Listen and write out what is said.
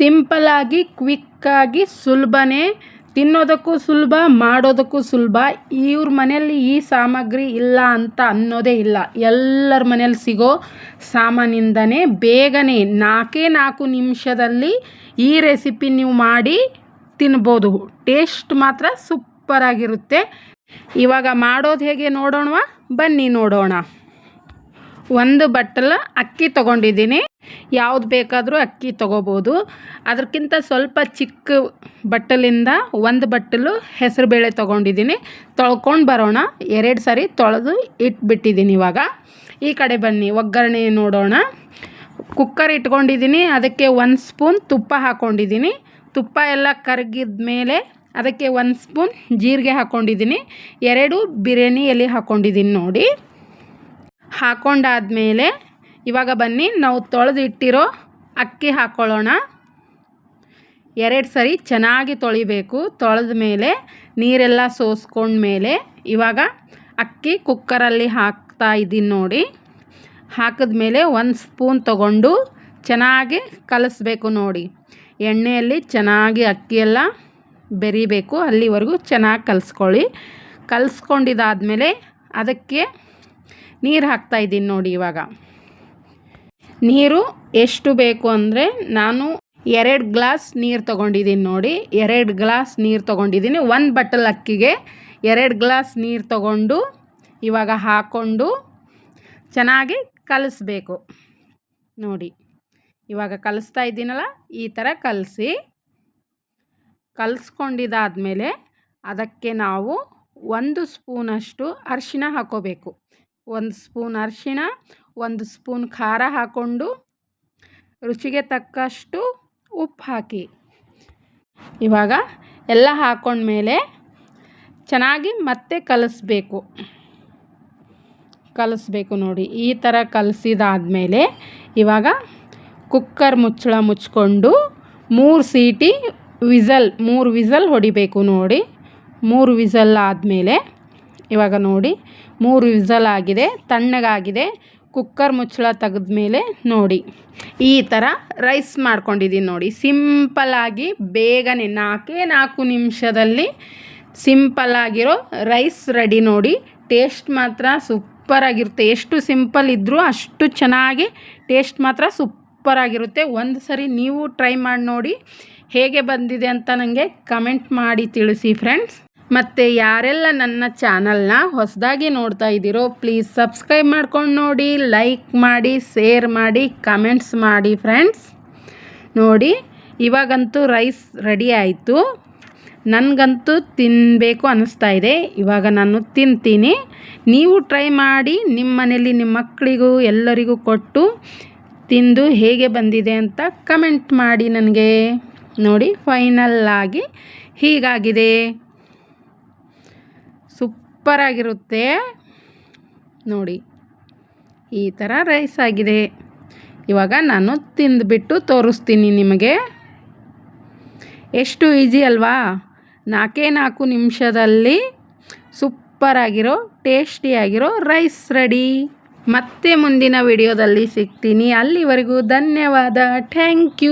ಸಿಂಪಲ್ಲಾಗಿ ಕ್ವಿಕ್ಕಾಗಿ ಸುಲಭನೇ. ತಿನ್ನೋದಕ್ಕೂ ಸುಲಭ, ಮಾಡೋದಕ್ಕೂ ಸುಲಭ. ಇವ್ರ ಮನೆಯಲ್ಲಿ ಈ ಸಾಮಗ್ರಿ ಇಲ್ಲ ಅಂತ ಅನ್ನೋದೇ ಇಲ್ಲ. ಎಲ್ಲರ ಮನೇಲಿ ಸಿಗೋ ಸಾಮಾನಿಂದನೇ, ಬೇಗನೆ ನಾಲ್ಕೇ ನಾಲ್ಕು ನಿಮಿಷದಲ್ಲಿ ಈ ರೆಸಿಪಿ ನೀವು ಮಾಡಿ ತಿನ್ಬೋದು. ಟೇಸ್ಟ್ ಮಾತ್ರ ಸೂಪರಾಗಿರುತ್ತೆ ಇವಾಗ ಮಾಡೋದು ಹೇಗೆ ನೋಡೋಣವಾ? ಬನ್ನಿ ನೋಡೋಣ. ಒಂದು ಬಟ್ಟಲ ಅಕ್ಕಿ ತೊಗೊಂಡಿದ್ದೀನಿ. ಯಾವ್ದು ಬೇಕಾದರೂ ಅಕ್ಕಿ ತೊಗೋಬೋದು. ಅದಕ್ಕಿಂತ ಸ್ವಲ್ಪ ಚಿಕ್ಕ ಬಟ್ಟಲಿಂದ ಒಂದು ಬಟ್ಟಲು ಹೆಸರುಬೇಳೆ ತೊಗೊಂಡಿದ್ದೀನಿ. ತೊಳ್ಕೊಂಡು ಬರೋಣ. ಎರಡು ಸಾರಿ ತೊಳೆದು ಇಟ್ಬಿಟ್ಟಿದ್ದೀನಿ ಇವಾಗ. ಈ ಕಡೆ ಬನ್ನಿ, ಒಗ್ಗರಣೆ ನೋಡೋಣ. ಕುಕ್ಕರ್ ಇಟ್ಕೊಂಡಿದ್ದೀನಿ. ಅದಕ್ಕೆ ಒಂದು ಸ್ಪೂನ್ ತುಪ್ಪ ಹಾಕ್ಕೊಂಡಿದ್ದೀನಿ ತುಪ್ಪ ಎಲ್ಲ ಕರಗಿದ ಮೇಲೆ ಅದಕ್ಕೆ ಒಂದು ಸ್ಪೂನ್ ಜೀರಿಗೆ ಹಾಕ್ಕೊಂಡಿದ್ದೀನಿ ಎರಡು ಬಿರಿಯಾನಿ ಎಲೆ ಹಾಕ್ಕೊಂಡಿದ್ದೀನಿ ನೋಡಿ. ಹಾಕ್ಕೊಂಡಾದ್ಮೇಲೆ ಇವಾಗ ಬನ್ನಿ, ನಾವು ತೊಳೆದಿಟ್ಟಿರೋ ಅಕ್ಕಿ ಹಾಕ್ಕೊಳ್ಳೋಣ ಎರಡು ಸರಿ ಚೆನ್ನಾಗಿ ತೊಳಿಬೇಕು. ತೊಳೆದ ಮೇಲೆ ನೀರೆಲ್ಲ ಸೋಸ್ಕೊಂಡ್ಮೇಲೆ ಇವಾಗ ಅಕ್ಕಿ ಕುಕ್ಕರಲ್ಲಿ ಹಾಕ್ತಾ ಇದ್ದೀನಿ ನೋಡಿ. ಹಾಕಿದ್ಮೇಲೆ ಒಂದು ಸ್ಪೂನ್ ತಗೊಂಡು ಚೆನ್ನಾಗಿ ಕಲಿಸ್ಬೇಕು ನೋಡಿ. ಎಣ್ಣೆಯಲ್ಲಿ ಚೆನ್ನಾಗಿ ಅಕ್ಕಿಯೆಲ್ಲ ಬೆರಿಬೇಕು, ಅಲ್ಲಿವರೆಗೂ ಚೆನ್ನಾಗಿ ಕಲಿಸ್ಕೊಳ್ಳಿ. ಕಲಿಸ್ಕೊಂಡಿದ್ದಾದಮೇಲೆ ಅದಕ್ಕೆ ನೀರು ಹಾಕ್ತಾಯಿದ್ದೀನಿ ನೋಡಿ ಇವಾಗ. ನೀರು ಎಷ್ಟು ಬೇಕು ಅಂದರೆ ನಾನು ಎರಡು ಗ್ಲಾಸ್ ನೀರು ತೊಗೊಂಡಿದ್ದೀನಿ ನೋಡಿ. ಎರಡು ಗ್ಲಾಸ್ ನೀರು ತೊಗೊಂಡಿದ್ದೀನಿ. ಒಂದು ಬಟ್ಟಲ್ ಅಕ್ಕಿಗೆ ಎರಡು ಗ್ಲಾಸ್ ನೀರು ತೊಗೊಂಡು ಇವಾಗ ಹಾಕ್ಕೊಂಡು ಚೆನ್ನಾಗಿ ಕಲಿಸ್ಬೇಕು. ನೋಡಿ, ಇವಾಗ ಕಲಿಸ್ತಾ ಇದ್ದೀನಲ್ಲ, ಈ ಥರ ಕಲಸಿ ಕಲಿಸ್ಕೊಂಡಿದ್ದಾದಮೇಲೆ ಅದಕ್ಕೆ ನಾವು ಒಂದು ಸ್ಪೂನಷ್ಟು ಅರಿಶಿನ ಹಾಕ್ಕೋಬೇಕು ಒಂದು ಸ್ಪೂನ್ ಅರಿಶಿಣ, ಒಂದು ಸ್ಪೂನ್ ಖಾರ ಹಾಕ್ಕೊಂಡು ರುಚಿಗೆ ತಕ್ಕಷ್ಟು ಉಪ್ಪು ಹಾಕಿ. ಇವಾಗ ಎಲ್ಲ ಹಾಕ್ಕೊಂಡ್ಮೇಲೆ ಚೆನ್ನಾಗಿ ಮತ್ತೆ ಕಲಿಸ್ಬೇಕು. ಕಲಸಬೇಕು ನೋಡಿ, ಈ ಥರ ಕಲಸಿದಾದಮೇಲೆ ಇವಾಗ ಕುಕ್ಕರ್ ಮುಚ್ಚಳ ಮುಚ್ಕೊಂಡು ಮೂರು ಸೀಟಿ ವಿಸಲ್, ಮೂರು ವಿಸಲ್ ಹೊಡಿಬೇಕು ನೋಡಿ. ಮೂರು ವಿಸಲ್ ಆದಮೇಲೆ ಇವಾಗ ನೋಡಿ, ಮೂರು ವಿಸಲ್ ಆಗಿದೆ ತಣ್ಣಗಾಗಿದೆ, ಕುಕ್ಕರ್ ಮುಚ್ಚಳ ತೆಗೆದ ಮೇಲೆ ನೋಡಿ. ಈ ಥರ ರೈಸ್ ಮಾಡ್ಕೊಂಡಿದ್ದೀನಿ ನೋಡಿ. ಸಿಂಪಲ್ಲಾಗಿ ಬೇಗನೆ ನಾಲ್ಕೇ ನಾಲ್ಕು ನಿಮಿಷದಲ್ಲಿ ಸಿಂಪಲ್ಲಾಗಿರೋ ರೈಸ್ ರೆಡಿ ನೋಡಿ. ಟೇಸ್ಟ್ ಮಾತ್ರ ಸೂಪರಾಗಿರುತ್ತೆ ಎಷ್ಟು ಸಿಂಪಲ್ ಇದ್ದರೂ ಅಷ್ಟು ಚೆನ್ನಾಗಿ ಟೇಸ್ಟ್ ಮಾತ್ರ ಸೂಪರಾಗಿರುತ್ತೆ ಒಂದು ಸರಿ ನೀವು ಟ್ರೈ ಮಾಡಿ ನೋಡಿ. ಹೇಗೆ ಬಂದಿದೆ ಅಂತ ನನಗೆ ಕಮೆಂಟ್ ಮಾಡಿ ತಿಳಿಸಿ ಫ್ರೆಂಡ್ಸ್. ಮತ್ತು ಯಾರೆಲ್ಲ ನನ್ನ ಚಾನಲ್ನ ಹೊಸದಾಗಿ ನೋಡ್ತಾ ಇದ್ದೀರೋ ಪ್ಲೀಸ್ ಸಬ್ಸ್ಕ್ರೈಬ್ ಮಾಡ್ಕೊಂಡು ನೋಡಿ ಲೈಕ್ ಮಾಡಿ ಶೇರ್ ಮಾಡಿ ಕಮೆಂಟ್ಸ್ ಮಾಡಿ ಫ್ರೆಂಡ್ಸ್ ನೋಡಿ, ಇವಾಗಂತೂ ರೈಸ್ ರೆಡಿ ಆಯಿತು. ನನಗಂತೂ ತಿನ್ನಬೇಕು ಅನ್ನಿಸ್ತಾ ಇದೆ. ಇವಾಗ ನಾನು ತಿಂತೀನಿ. ನೀವು ಟ್ರೈ ಮಾಡಿ ನಿಮ್ಮ ಮನೇಲಿ ನಿಮ್ಮ ಮಕ್ಕಳಿಗೂ ಎಲ್ಲರಿಗೂ ಕೊಟ್ಟು ತಿಂದು ಹೇಗೆ ಬಂದಿದೆ ಅಂತ ಕಮೆಂಟ್ ಮಾಡಿ ನನಗೆ. ನೋಡಿ ಫೈನಲ್ಲಾಗಿ ಹೀಗಾಗಿದೆ. ಸೂಪರಾಗಿರುತ್ತೆ. ನೋಡಿ, ಈ ಥರ ರೈಸ್ ಆಗಿದೆ. ಇವಾಗ ನಾನು ತಿಂದುಬಿಟ್ಟು ತೋರಿಸ್ತೀನಿ ನಿಮಗೆ. ಎಷ್ಟು ಈಸಿ ಅಲ್ವಾ? ನಾಲ್ಕೇ ನಾಲ್ಕು ನಿಮಿಷದಲ್ಲಿ ಸೂಪರಾಗಿರೋ, ಟೇಸ್ಟಿಯಾಗಿರೋ ರೈಸ್ ರೆಡಿ. ಮತ್ತೆ ಮುಂದಿನ ವಿಡಿಯೋದಲ್ಲಿ ಸಿಗ್ತೀನಿ. ಅಲ್ಲಿವರೆಗೂ ಧನ್ಯವಾದ. Thank you.